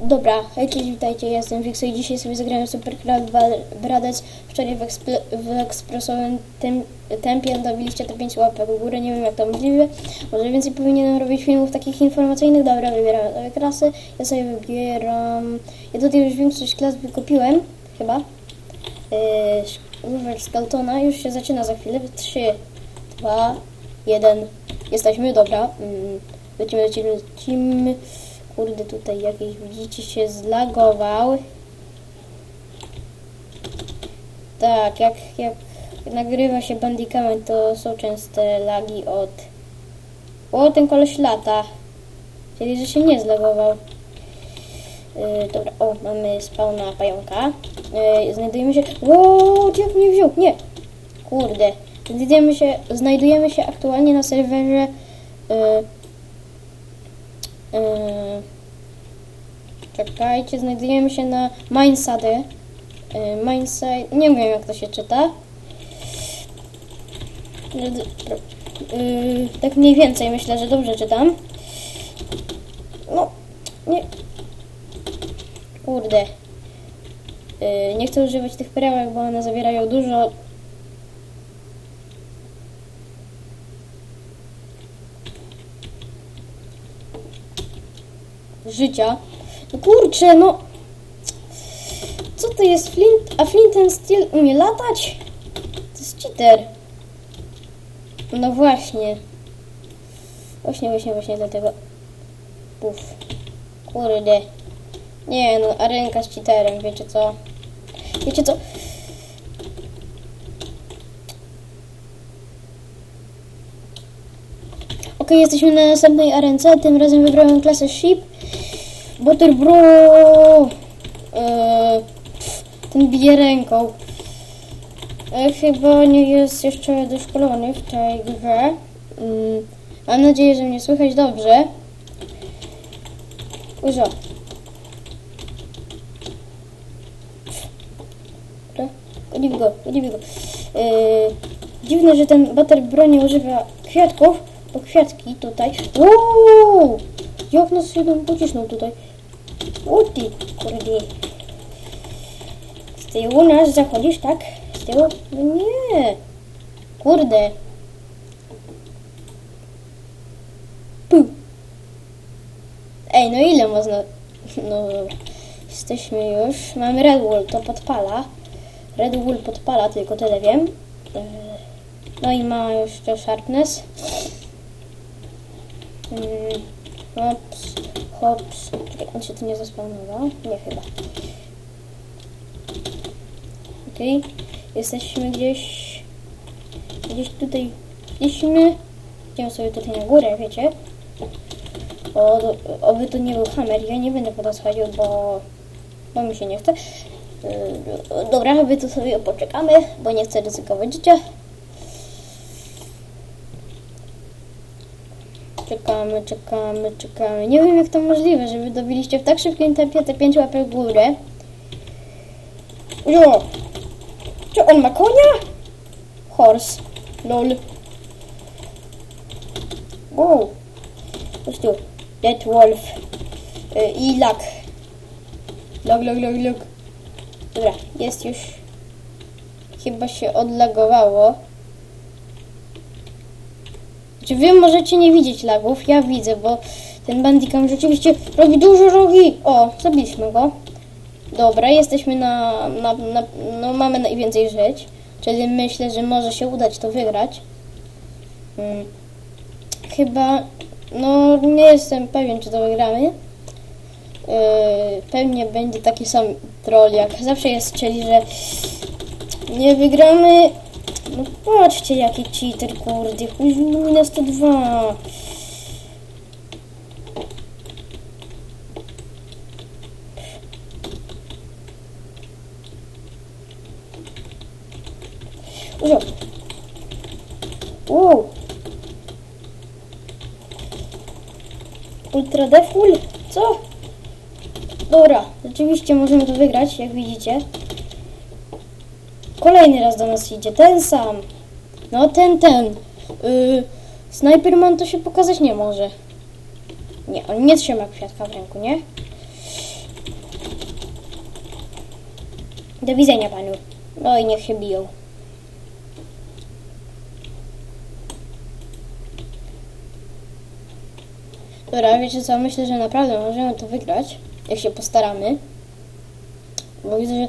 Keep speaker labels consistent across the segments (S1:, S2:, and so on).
S1: Dobra, hej, cześć, witajcie, ja jestem Wikso i dzisiaj sobie zagrałem Super Craft Bradec. Wczoraj w, w ekspresowym tym, tempie dobiliście te 5 łapek w górę, nie wiem jak to możliwe. Może więcej powinienem robić filmów takich informacyjnych. Dobra, wybieram nowe klasy. Ja sobie wybieram... Ja tutaj już większość klas wykupiłem, chyba. Yy, Skeltona już się zaczyna za chwilę. 3, 2, 1. Jesteśmy, dobra. Mm, Lecimy, lecimy, lecimy. Kurde, tutaj jakiś, widzicie, się zlagował. Tak, jak, jak nagrywa się Bandicamem, to są częste lagi od... O, ten koleś lata. Czyli, że się nie zlagował. Yy, dobra, o, mamy spawna pająka. Yy, znajdujemy się... Ło, jak mnie wziął? Nie! Kurde. Znajdujemy się, znajdujemy się aktualnie na serwerze... Yy, czekajcie, znajdujemy się na Mindside. Yy, Mindside... Nie wiem, jak to się czyta. Yy, tak mniej więcej, myślę, że dobrze czytam. No, nie... Kurde. Yy, nie chcę używać tych perełek, bo one zawierają dużo... Życia. No kurczę, no... Co to jest Flint? A Flint and Steel umie latać? To jest cheater. No właśnie. Właśnie, właśnie, właśnie dlatego. Puf. Kurde. Nie no, a ręka z cheaterem, wiecie co? Wiecie co? Ok, jesteśmy na następnej arence. Tym razem wybrałem klasę Ship. Butter Bro. Eee, ten bije ręką. E, chyba nie jest jeszcze doszkolony w tej grze. Mm, mam nadzieję, że mnie słychać dobrze. Uzo. Gonimy go, gonimy go. E, dziwne, że ten Butter Bro nie używa kwiatków, bo kwiatki tutaj... Uuu! Jak nas tam pocisnął tutaj? O kurde. Z tyłu nas zachodzisz, tak? Z tyłu? No nie. Kurde. Pu. Ej, no ile można... No. Jesteśmy już. Mamy Red Bull, to podpala. Red Bull podpala, tylko tyle wiem. Yy, No i ma jeszcze Sharpness. Yy, Hops. Czekaj, on się tu nie zaspawnował? Nie chyba. Okej. Jesteśmy gdzieś... Gdzieś tutaj... Gdzieśmy... Idziemy sobie tutaj na górę, wiecie? O, do, oby to nie był hammer. Ja nie będę po to schodził, bo... Bo mi się nie chce. Yy, dobra, my tu sobie poczekamy, bo nie chcę ryzykować życia. Czekamy, czekamy, czekamy. Nie wiem jak to możliwe, żeby dobiliście w tak szybkim tempie te 5 łapek w górę. Jo! Czy on ma konia? Horse. Lol. Wow. Chodź tu. Dead Wolf. Y, I lak. Log, log, log, log. Dobra, jest już. Chyba się odlagowało. Czy wy możecie nie widzieć lagów? Ja widzę, bo ten bandikam rzeczywiście robi dużo rogi. O, zabiliśmy go. Dobra, jesteśmy na, na, na no mamy najwięcej żyć, czyli myślę, że może się udać to wygrać. Hmm. Chyba, no nie jestem pewien, czy to wygramy. Yy, pewnie będzie taki sam troll, jak zawsze jest, czyli że nie wygramy. No patrzcie, jaki cheater, kurde, chuj na 102. Uzo. Wow. Ultra defull? Co? Dobra, rzeczywiście możemy to wygrać, jak widzicie. Kolejny raz do nas idzie, ten sam. No ten, ten. Yy, Snajperman to się pokazać nie może. Nie, on nie trzyma kwiatka w ręku, nie? Do widzenia panu. No i niech się biją. Dobra, wiecie co, myślę, że naprawdę możemy to wygrać, jak się postaramy. Bo widzę, że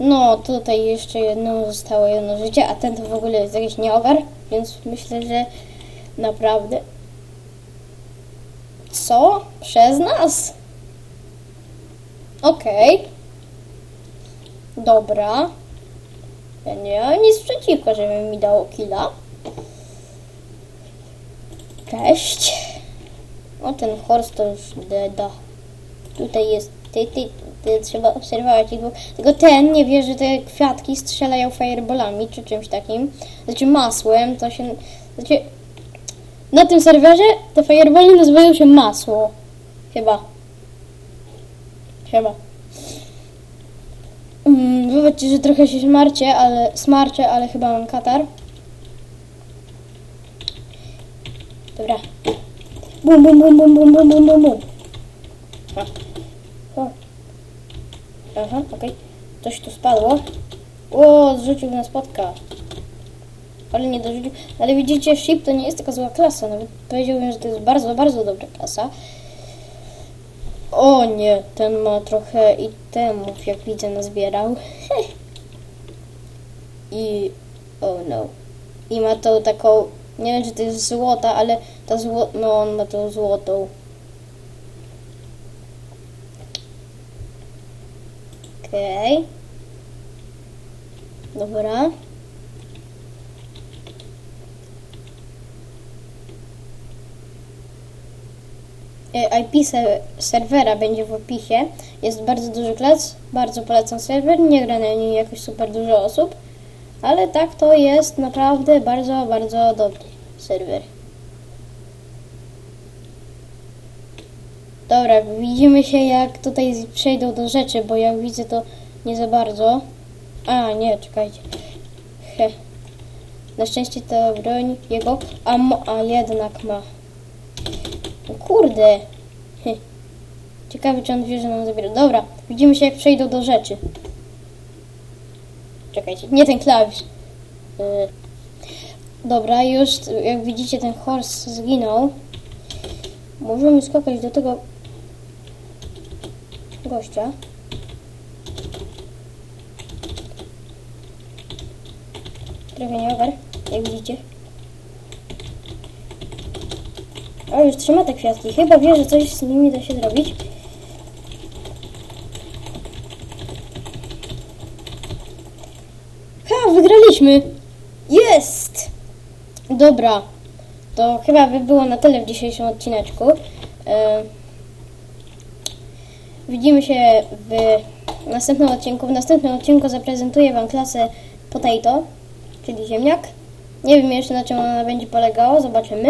S1: no tutaj jeszcze jedno zostało jedno życie, a ten to w ogóle jest jakiś nieogar, więc myślę, że naprawdę... Co? Przez nas? Okej. Dobra. Ja nie mam nic przeciwko, żeby mi dało killa. Cześć. O, ten horse to już deda. Tutaj jest. Ty, ty, ty, trzeba obserwować ich. bo- Tylko ten nie wie, że te kwiatki strzelają fireballami czy czymś takim. Znaczy masłem. To się. Znaczy. Na tym serwerze te fireballe nazywają się masło. Chyba. Chyba. Mm, wybaczcie, że trochę się smarcie, ale smarczę, ale chyba mam katar. Dobra. Bum, bum, bum, bum, bum, bum, bum, bum, bum. Ha. Ha. Aha, okej. Coś tu spadło. O, zrzucił nas spotka. Ale nie dorzucił. Ale widzicie, Ship to nie jest taka zła klasa. Nawet powiedziałbym, że to jest bardzo, bardzo dobra klasa. O nie, ten ma trochę itemów, jak widzę, nazbierał. I... Oh no. I ma tą taką... Nie wiem, czy to jest złota, ale ta zło... No, on ma tą złotą. Okej. Dobra. E, IP se- serwera będzie w opisie. Jest bardzo duży klas, bardzo polecam serwer. Nie gra na nim jakoś super dużo osób, ale tak to jest naprawdę bardzo, bardzo dobry serwer. Dobra, widzimy się jak tutaj przejdą do rzeczy, bo jak widzę to nie za bardzo. A, nie, czekajcie. He. Na szczęście to broń jego, a, mo- a jednak ma. O kurde. Heh. Ciekawe, czy on wie, że nam zabiera. Dobra, widzimy się, jak przejdą do rzeczy. Czekajcie, nie ten klawisz. Y. Dobra, już jak widzicie, ten horse zginął. Możemy skakać do tego gościa. Trochę nie ogar, jak widzicie. O, już trzyma te kwiatki. Chyba wie, że coś z nimi da się zrobić. Ha, wygraliśmy! Jest! Dobra, to chyba by było na tyle w dzisiejszym odcineczku. E, widzimy się w następnym odcinku. W następnym odcinku zaprezentuję Wam klasę Potato, czyli ziemniak. Nie wiem jeszcze na czym ona będzie polegała, zobaczymy.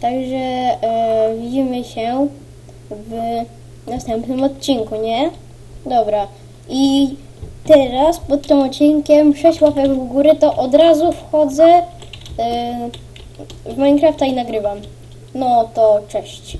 S1: Także e, widzimy się w następnym odcinku, nie? Dobra. I teraz pod tym odcinkiem 6 łapek w górę, to od razu wchodzę e, w Minecrafta i nagrywam. No to cześć.